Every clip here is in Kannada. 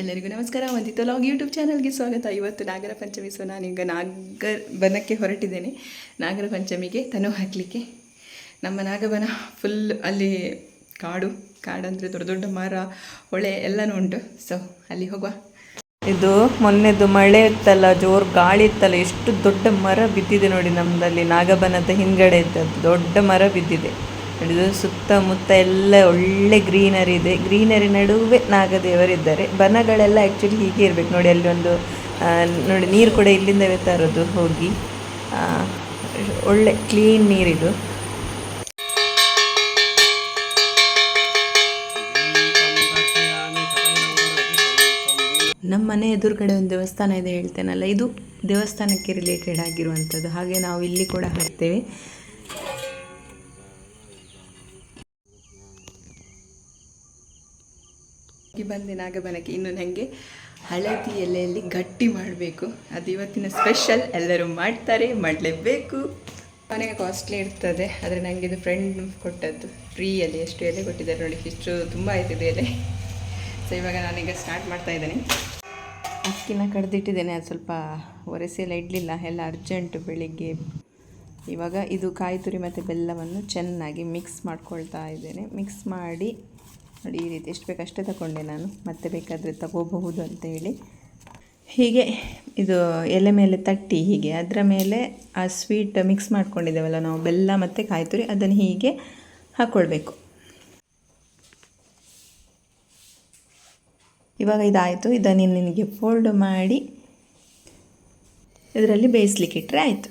ಎಲ್ಲರಿಗೂ ನಮಸ್ಕಾರ. ವಂದಿತ ಲಾಗ್ ಯೂಟ್ಯೂಬ್ ಚಾನಲ್ಗೆ ಸ್ವಾಗತ. ಇವತ್ತು ನಾಗರ ಪಂಚಮಿ ಸೊ ನಾನೀಗ ನಾಗರ ಬನಕ್ಕೆ ಹೊರಟಿದ್ದೇನೆ. ನಾಗರ ಪಂಚಮಿಗೆ ತನು ಹಾಕಲಿಕ್ಕೆ. ನಮ್ಮ ನಾಗಬನ ಫುಲ್ ಅಲ್ಲಿ ಕಾಡು, ಕಾಡಂದರೆ ದೊಡ್ಡ ದೊಡ್ಡ ಮರ, ಹೊಳೆ ಎಲ್ಲನೂ ಉಂಟು. ಸೊ ಅಲ್ಲಿ ಹೋಗುವ. ಇದು ಮೊನ್ನೆದು ಮಳೆ ಇತ್ತಲ್ಲ, ಜೋರು ಗಾಳಿ ಇತ್ತಲ್ಲ, ಎಷ್ಟು ದೊಡ್ಡ ಮರ ಬಿದ್ದಿದೆ ನೋಡಿ ನಮ್ಮದಲ್ಲಿ ನಾಗಬನದ ಹಿಂದ್ಗಡೆ ಇದ್ದದ್ದು. ದೊಡ್ಡ ಮರ ಬಿದ್ದಿದೆ. ಹಿಡಿದು ಸುತ್ತಮುತ್ತ ಎಲ್ಲ ಒಳ್ಳೆ ಗ್ರೀನರಿ ಇದೆ. ಗ್ರೀನರಿ ನಡುವೆ ನಾಗದೇವರಿದ್ದಾರೆ. ಬನಗಳೆಲ್ಲ ಆ್ಯಕ್ಚುಲಿ ಹೀಗೆ ಇರಬೇಕು. ನೋಡಿ, ಅಲ್ಲಿ ಒಂದು ನೋಡಿ, ನೀರು ಕೂಡ ಇಲ್ಲಿಂದವೇ ತರೋದು ಹೋಗಿ. ಒಳ್ಳೆ ಕ್ಲೀನ್ ನೀರಿದು ನಮ್ಮ ಮನೆ ಎದುರುಗಡೆ ಒಂದು ದೇವಸ್ಥಾನ ಇದೆ ಹೇಳ್ತೇನಲ್ಲ, ಇದು ದೇವಸ್ಥಾನಕ್ಕೆ ರಿಲೇಟೆಡ್ ಆಗಿರುವಂಥದ್ದು. ಹಾಗೆ ನಾವು ಇಲ್ಲಿ ಕೂಡ ಹಾಕ್ತೇವೆ ಬಂದೆ ನಾಗಬನಕ್ಕೆ ಇನ್ನು ನನಗೆ ಹಳದಿ ಎಲೆಯಲ್ಲಿ ಗಟ್ಟಿ ಮಾಡಬೇಕು. ಅದು ಇವತ್ತಿನ ಸ್ಪೆಷಲ್ ಎಲ್ಲರೂ ಮಾಡ್ತಾರೆ, ಮಾಡಲೇಬೇಕು. ಮನೆಗೆ ಕಾಸ್ಟ್ಲಿ ಇರ್ತದೆ. ಆದರೆ ನನಗೆ ಇದು ಫ್ರೆಂಡ್ ಕೊಟ್ಟದ್ದು. ಫ್ರೀಯಲ್ಲಿ ಎಷ್ಟು ಎಲೆ ಕೊಟ್ಟಿದ್ದಾರೆ ನೋಡಿ, ಇಷ್ಟು ತುಂಬ ಆಯ್ತಿದೆ ಎಲೆ. ಸೊ ಇವಾಗ ನಾನೀಗ ಸ್ಟಾರ್ಟ್ ಮಾಡ್ತಾ ಇದ್ದೇನೆ. ಅಕ್ಕಿನ ಕಡ್ದಿಟ್ಟಿದ್ದೇನೆ. ಅದು ಸ್ವಲ್ಪ ಒರೆಸಿ ಎಲ್ಲ ಇಡಲಿಲ್ಲ. ಎಲ್ಲ ಅರ್ಜೆಂಟು ಬೆಳಿಗ್ಗೆ. ಇವಾಗ ಇದು ಕಾಯಿ ತುರಿ ಮತ್ತು ಬೆಲ್ಲವನ್ನು ಚೆನ್ನಾಗಿ ಮಿಕ್ಸ್ ಮಾಡ್ಕೊಳ್ತಾ ಇದ್ದೇನೆ. ಮಿಕ್ಸ್ ಮಾಡಿ ನೋಡಿ ಈ ರೀತಿ ಎಷ್ಟು ಬೇಕಷ್ಟೇ ತಗೊಂಡೆ ನಾನು. ಮತ್ತೆ ಬೇಕಾದರೆ ತಗೋಬಹುದು ಅಂತ ಹೇಳಿ. ಹೀಗೆ ಇದು ಎಲೆ ಮೇಲೆ ತಟ್ಟಿ ಹೀಗೆ. ಅದರ ಮೇಲೆ ಆ ಸ್ವೀಟ್ ಮಿಕ್ಸ್ ಮಾಡ್ಕೊಂಡಿದ್ದೇವಲ್ಲ ನಾವು, ಬೆಲ್ಲ ಮತ್ತು ಕಾಯ್ತುರಿ ಅದನ್ನು ಹೀಗೆ ಹಾಕ್ಕೊಳ್ಬೇಕು ಇವಾಗ ಇದಾಯಿತು. ಇದನ್ನು ನಿನಗೆ ಫೋಲ್ಡ್ ಮಾಡಿ, ಇದರಲ್ಲಿ ಬೇಯಿಸ್ಲಿಕ್ಕೆ ಇಟ್ಟರೆ ಆಯಿತು.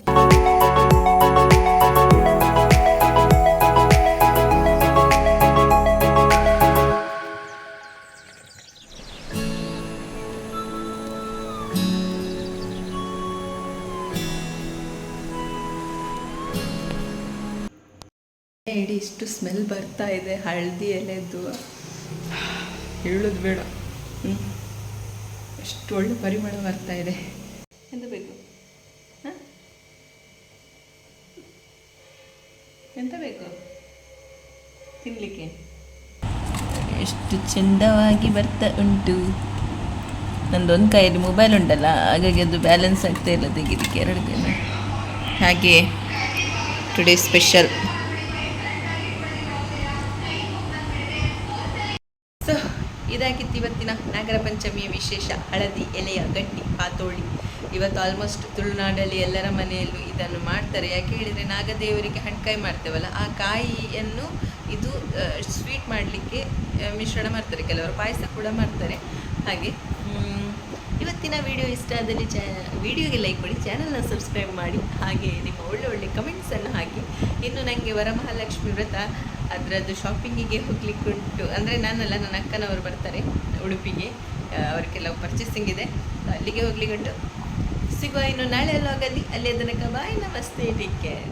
ಇಡೀ ಇಷ್ಟು ಸ್ಮೆಲ್ ಬರ್ತಾ ಇದೆ, ಹಳದಿ ಎಲೆದು. ಹೇಳೋದು ಬೇಡ. ಎಷ್ಟು ಒಳ್ಳೆ ಪರಿಮಳ ಬರ್ತಾ ಇದೆ. ಎಂತ ಬೇಕು? ಹಾಂ? ಎಂತ ಬೇಕು? ತಿನ್ನಲಿಕ್ಕೆ ಎಷ್ಟು ಚಂದವಾಗಿ ಬರ್ತಾ ಉಂಟು. ನಂದೊಂದು ಕೈಯಲ್ಲಿ ಮೊಬೈಲ್ ಉಂಟಲ್ಲ, ಹಾಗಾಗಿ ಅದು ಬ್ಯಾಲೆನ್ಸ್ ಆಗ್ತಾ ಇಲ್ಲ ತೆಗಿಲಿಕ್ಕೆ ಎರಡು ದಿನ ಹಾಗೆ ಟುಡೇ ಸ್ಪೆಷಲ್ ಇವತ್ತಿನ ನಾಗರ ಪಂಚಮಿಯ ವಿಶೇಷ ಹಳದಿ ಎಲೆಯ ಗಟ್ಟಿ ಪಾತೋಳಿ. ಇವತ್ತು ಆಲ್ಮೋಸ್ಟ್ ತುಳುನಾಡಲ್ಲಿ ಎಲ್ಲರ ಮನೆಯಲ್ಲೂ ಇದನ್ನು ಮಾಡ್ತಾರೆ. ಯಾಕೆ ಹೇಳಿದರೆ ನಾಗದೇವರಿಗೆ ಹಣ್ಕಾಯಿ ಮಾಡ್ತೇವಲ್ಲ, ಆ ಕಾಯಿಯನ್ನು ಇದು ಸ್ವೀಟ್ ಮಾಡಲಿಕ್ಕೆ ಮಿಶ್ರಣ ಮಾಡ್ತಾರೆ. ಕೆಲವರು ಪಾಯಸ ಕೂಡ ಮಾಡ್ತಾರೆ. ಹಾಗೆ ಇವತ್ತಿನ ವಿಡಿಯೋ ಇಷ್ಟ ಆದಲ್ಲಿ ಚಾ ವಿಡಿಯೋಗೆ ಲೈಕ್ ಕೊಡಿ ಚಾನಲ್ನ ಸಬ್ಸ್ಕ್ರೈಬ್ ಮಾಡಿ. ಹಾಗೆ ನಿಮ್ಮ ಒಳ್ಳೆ ಒಳ್ಳೆ ಕಮೆಂಟ್ಸನ್ನು ಹಾಕಿ. ಇನ್ನು ನನಗೆ ವರಮಹಾಲಕ್ಷ್ಮಿ ವ್ರತ ಅದರದ್ದು ಶಾಪಿಂಗಿಗೆ ಹೋಗ್ಲಿಕ್ಕೆ ಉಂಟು. ಅಂದರೆ ನಾನಲ್ಲ, ನನ್ನ ಅಕ್ಕನವರು ಬರ್ತಾರೆ ಉಡುಪಿಗೆ. ಅವ್ರ ಕೆಲವು ಪರ್ಚೇಸಿಂಗ್ ಇದೆ. ಅಲ್ಲಿಗೆ ಹೋಗ್ಲಿಕ್ಕೆ ಉಂಟು. ಸಿಗುವ ಇನ್ನು ನಾಳೆ ಲಾಗಲ್ಲಿ ಅಲ್ಲಿ ತನಕ ಬಾಯ್ ನಮಸ್ತೆ. Take care